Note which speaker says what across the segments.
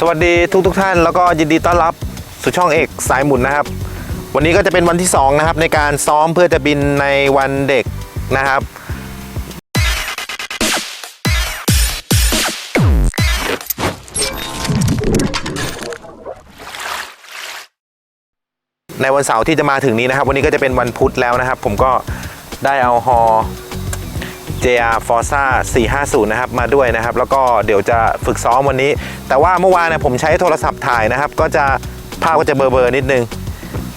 Speaker 1: สวัสดีทุกทุกท่านแล้วก็ยินดีต้อนรับสู่ช่องเอกสายหมุนนะครับ วันนี้ก็จะเป็นวันที่ 2 นะครับ ในการซ้อมเพื่อจะบินในวันเด็กนะครับ ในวันเสาร์ที่จะมาถึงนี้นะครับ วันนี้ก็จะเป็นวันพุธแล้วนะครับ ผมก็ได้เอาฮอ JR Forza 450 นะครับมาด้วยนะครับ แล้วก็เดี๋ยวจะฝึกซ้อมวันนี้ แต่ว่าเมื่อวานเนี่ยผมใช้โทรศัพท์ถ่ายนะครับ ก็จะภาพก็จะเบลอๆนิดนึง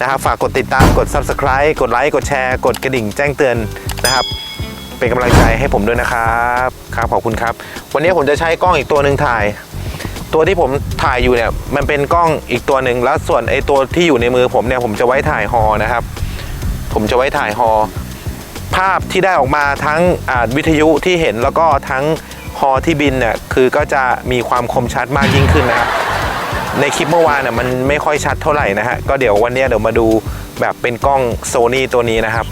Speaker 1: นะครับ ฝากกดติดตามกด Subscribe กดไลค์กดแชร์ กดกระดิ่งแจ้งเตือนนะครับ เป็นกำลังใจให้ผมด้วยนะครับครับขอบคุณครับ วันนี้ผมจะใช้กล้องอีกตัวหนึ่งถ่าย ตัวที่ผมถ่ายอยู่เนี่ยมันเป็นกล้องอีกตัวหนึ่งแล้วส่วนไอ้ตัวที่อยู่ในมือผมเนี่ยผมจะไว้ถ่ายฮอนะครับ ผมจะไว้ถ่ายฮอ ภาพที่ได้ออกมาทั้งวิทยุที่เห็นแล้วก็ทั้งฮอที่บินเนี่ยคือก็จะมีความคมชัดมากยิ่งขึ้นนะครับในคลิปเมื่อวานน่ะมันไม่ค่อยชัดเท่าไหร่นะฮะก็เดี๋ยววันนี้เดี๋ยวมาดูแบบเป็นกล้องโซนี่ตัวนี้นะครับ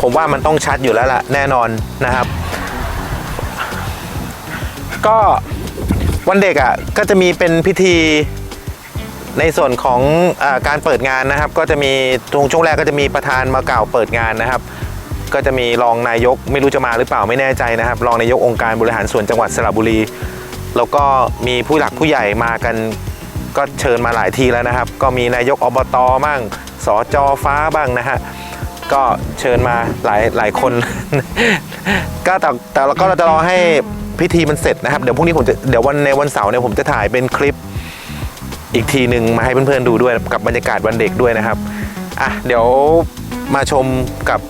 Speaker 1: ผมว่ามันต้องชัดอยู่แล้วล่ะแน่นอนนะครับ ก็วันเด็กอะก็จะมีเป็นพิธี ในส่วนของอการเปิดงานนะครับ ก็จะมีตรงช่วงแรกก็จะมีประธานมากล่าวเปิดงานนะครับ ก็จะมีรองนายกไม่รู้จะมาหรือเปล่าไม่แน่ใจนะครับ รองนายกองค์การบริหารส่วนจังหวัดสระบุรี แล้วก็มีผู้หลักผู้ใหญ่มากันก็เชิญมาหลายทีแล้วนะครับ ก็มีนายกอบตบ้างสจฟ้าบ้างนะฮะก็เชิญมาหลายหลายคน ก็แต่แต่เราก็เราจะรอให้พิธีมันเสร็จนะครับ เดี๋ยวพรุ่งนี้ผมจะเดี๋ยววันในวันเสาร์เนี่ยผมจะถ่ายเป็นคลิป อีกทีหนึ่งมาให้เพื่อนๆดูด้วยกับบรรยากาศวันเด็กด้วยนะครับอะเดี๋ยวมาชมกับ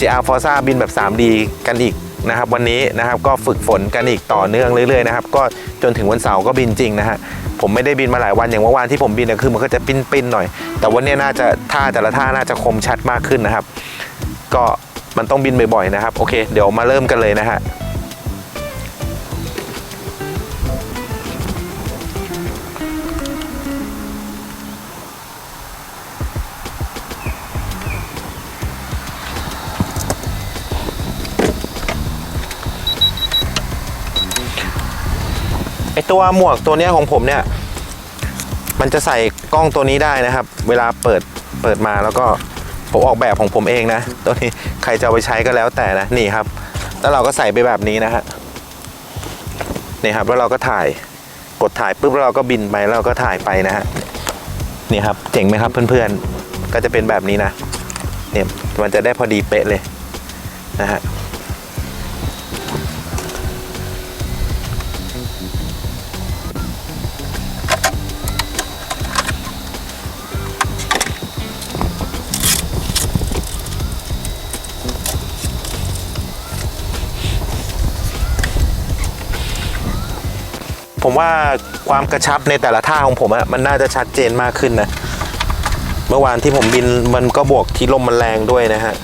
Speaker 1: JR Forza บินแบบ 3D กันอีกนะครับ วันนี้นะครับก็ฝึกฝนกันอีกต่อเนื่องเรื่อยๆนะครับก็จนถึงวันเสาร์ก็บินจริงนะฮะผมไม่ได้บินมาหลายวันอย่างเมื่อวานที่ผมบินเนี่ยคือมันก็จะปิ้นๆหน่อย แต่วันนี้น่าจะท่าแต่ละท่าน่าจะคมชัดมากขึ้นนะครับ ก็มันต้องบินบ่อยๆนะครับ โอเค เดี๋ยวมาเริ่มกันเลยนะฮะ ไอตัวหมวกตัวเนี้ยของผมเนี่ย มันจะใส่กล้องตัวนี้ได้นะครับ เวลาเปิดเปิดมาแล้วก็ผมออกแบบของผมเองนะ ตัวนี้ใครจะเอาไปใช้ก็แล้วแต่นะนี่ครับ แล้วเราก็ใส่ไปแบบนี้นะฮะนี่ครับแล้วเราก็ถ่ายกดถ่ายปุ๊บแล้วเราก็บินไปแล้วเราก็ถ่ายไปนะฮะนี่ครับเจ๋งไหมครับเพื่อนๆก็จะเป็นแบบนี้นะเนี่ยมันจะได้พอดีเป๊ะเลยนะฮะ ผมว่าความกระชับในแต่ละท่าของผมอะมันน่าจะชัดเจนมากขึ้นนะ เมื่อวานที่ผมบินมันก็บวกที่ลมมันแรงด้วยนะฮะ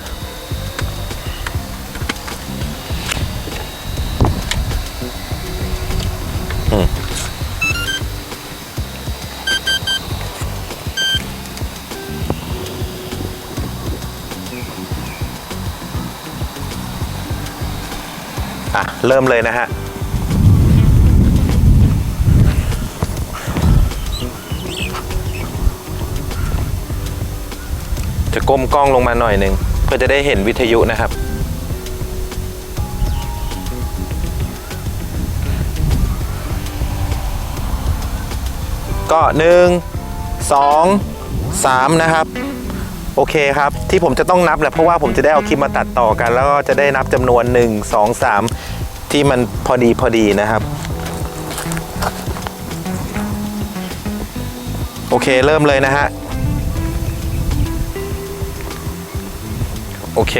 Speaker 1: อะเริ่มเลยนะฮะ จะก้มกล้องลงมาหน่อยหนึ่งเพื่อจะได้เห็นวิทยุนะครับ ก็หนึ่งสองสามนะครับ โอเคครับ ที่ผมจะต้องนับแหละเพราะว่าผมจะได้เอาคลิปมาตัดต่อกัน แล้วก็จะได้นับจำนวน 1 2 3 ที่มันพอดีพอดีนะครับ โอเคเริ่มเลยนะฮะ โอเค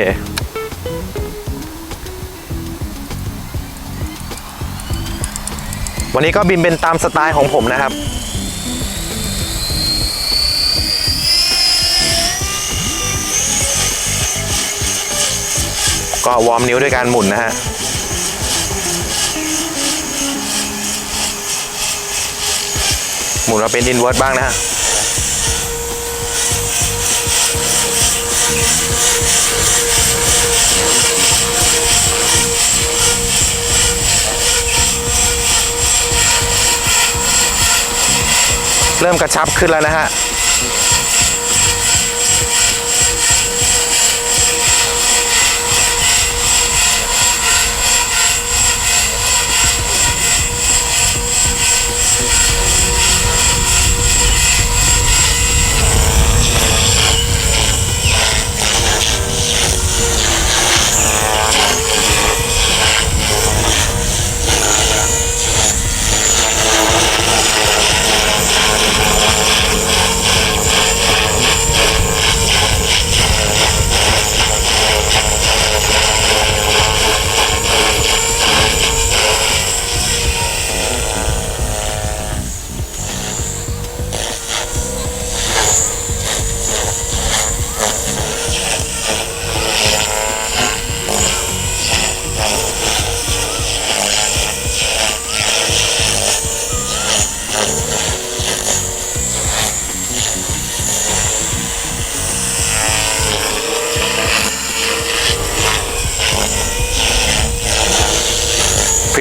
Speaker 1: วันนี้ก็บินเป็นตามสไตล์ของผมนะครับ ก็วอร์มนิ้วด้วยการหมุนนะฮะหมุนมาเป็นอินเวิร์ตบ้างนะฮะ เริ่มกระชับขึ้นแล้วนะฮะ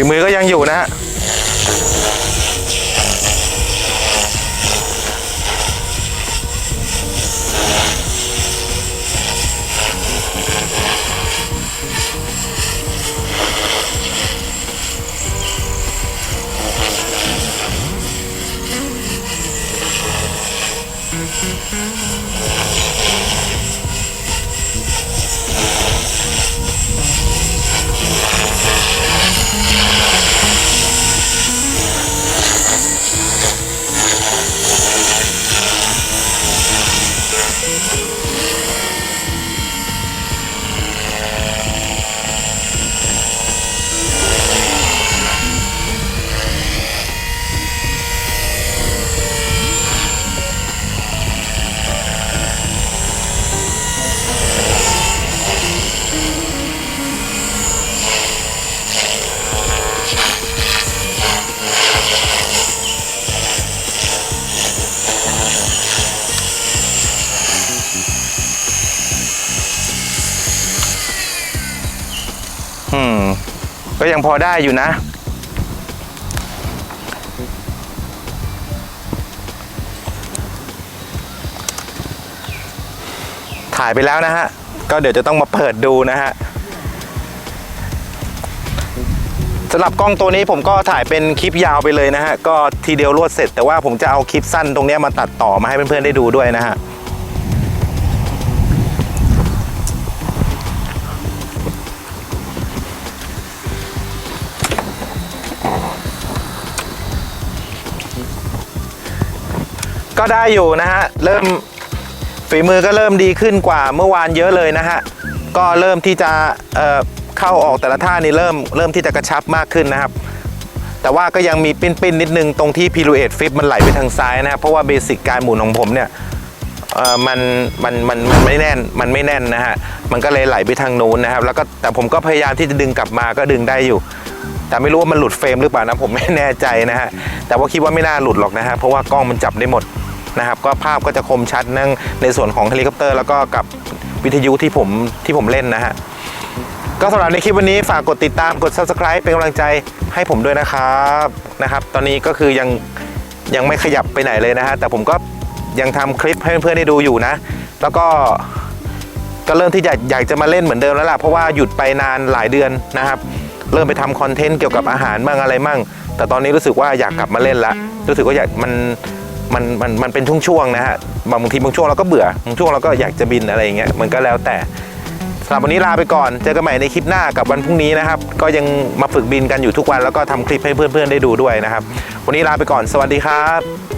Speaker 1: มือก็ยังอยู่นะฮะ อืม ก็ยังพอได้อยู่นะ ถ่ายไปแล้วนะฮะ ก็เดี๋ยวจะต้องมาเปิดดูนะฮะสำหรับกล้องตัวนี้ผมก็ถ่ายเป็นคลิปยาวไปเลยนะฮะ ก็ทีเดียวรวดเสร็จ แต่ว่าผมจะเอาคลิปสั้นตรงนี้มาตัดต่อมาให้เพื่อนๆได้ดูด้วยนะฮะ ก็ได้อยู่นะฮะ เริ่มฝีมือก็เริ่มดีขึ้นกว่าเมื่อวานเยอะเลยนะฮะ ก็เริ่มที่จะเเข้าออกแต่ละท่านี่เริ่มเริ่มที่จะกระชับมากขึ้นนะครับ แต่ว่าก็ยังมีปิ้นๆนนิดนึงตรงที่พิรูเอทฟิปมันไหลไปทางซ้ายนะครับเพราะว่าเบสิกการหมุนของผมเนี่ยมันมันมันมันไม่แน่นมันไม่แน่นนะฮะมันก็เลยไหลไปทางนู้นนะครับ แล้วก็แต่ผมก็พยายามที่จะดึงกลับมาก็ดึงได้อยู่ แต่ไม่รู้ว่ามันหลุดเฟรมหรือเปล่านะผมไม่แน่ใจนะฮะแต่ว่าคิดว่าไม่น่าหลุดหรอกนะฮะเพราะว่ากล้องมันจับได้หมด นะครับก็ภาพก็จะคมชัดนั่งในส่วนของเฮลิคอปเตอร์ แล้วก็กับวิทยุที่ผมที่ผมเล่นนะฮะก็สำหรับในคลิปวันนี้ฝากกดติดตามกด subscribe เป็นกำลังใจให้ผมด้วยนะครับนะครับ ตอนนี้ก็คือยังยังไม่ขยับไปไหนเลยนะฮะแต่ผมก็ยังทำคลิปให้เพื่อนๆได้ดูอยู่นะ แล้วก็ก็เริ่มที่จะอยากจะมาเล่นเหมือนเดิมแล้วล่ะเพราะว่าหยุดไปนานหลายเดือนนะครับ เริ่มไปทำคอนเทนต์เกี่ยวกับอาหารบ้างอะไรมั่งแต่ตอนนี้รู้สึกว่าอยากกลับมาเล่นละรู้สึกว่าอยากมัน มันมันมันเป็นช่วงๆนะฮะบางทีบางช่วงเราก็เบื่อบางช่วงเราก็อยากจะบินอะไรอย่างเงี้ยมันก็แล้วแต่สำหรับวันนี้ลาไปก่อน เจอกันใหม่ในคลิปหน้ากับวันพรุ่งนี้นะครับ ก็ยังมาฝึกบินกันอยู่ทุกวันแล้วก็ทำคลิปให้เพื่อนๆได้ดูด้วยนะครับ วันนี้ลาไปก่อน สวัสดีครับ